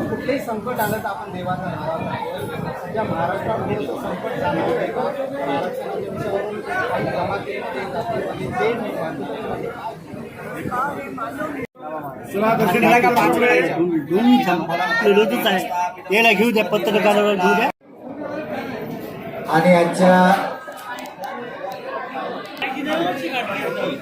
कुठलेही संकट आलं तर आपण देवाचा संकट का? आरक्षणाच्या विषयावरून काही विरोधच आहे. याला घेऊ द्या पत्रकाराला घेऊ द्या. आणि आजच्या ひでおちがいいと思うん。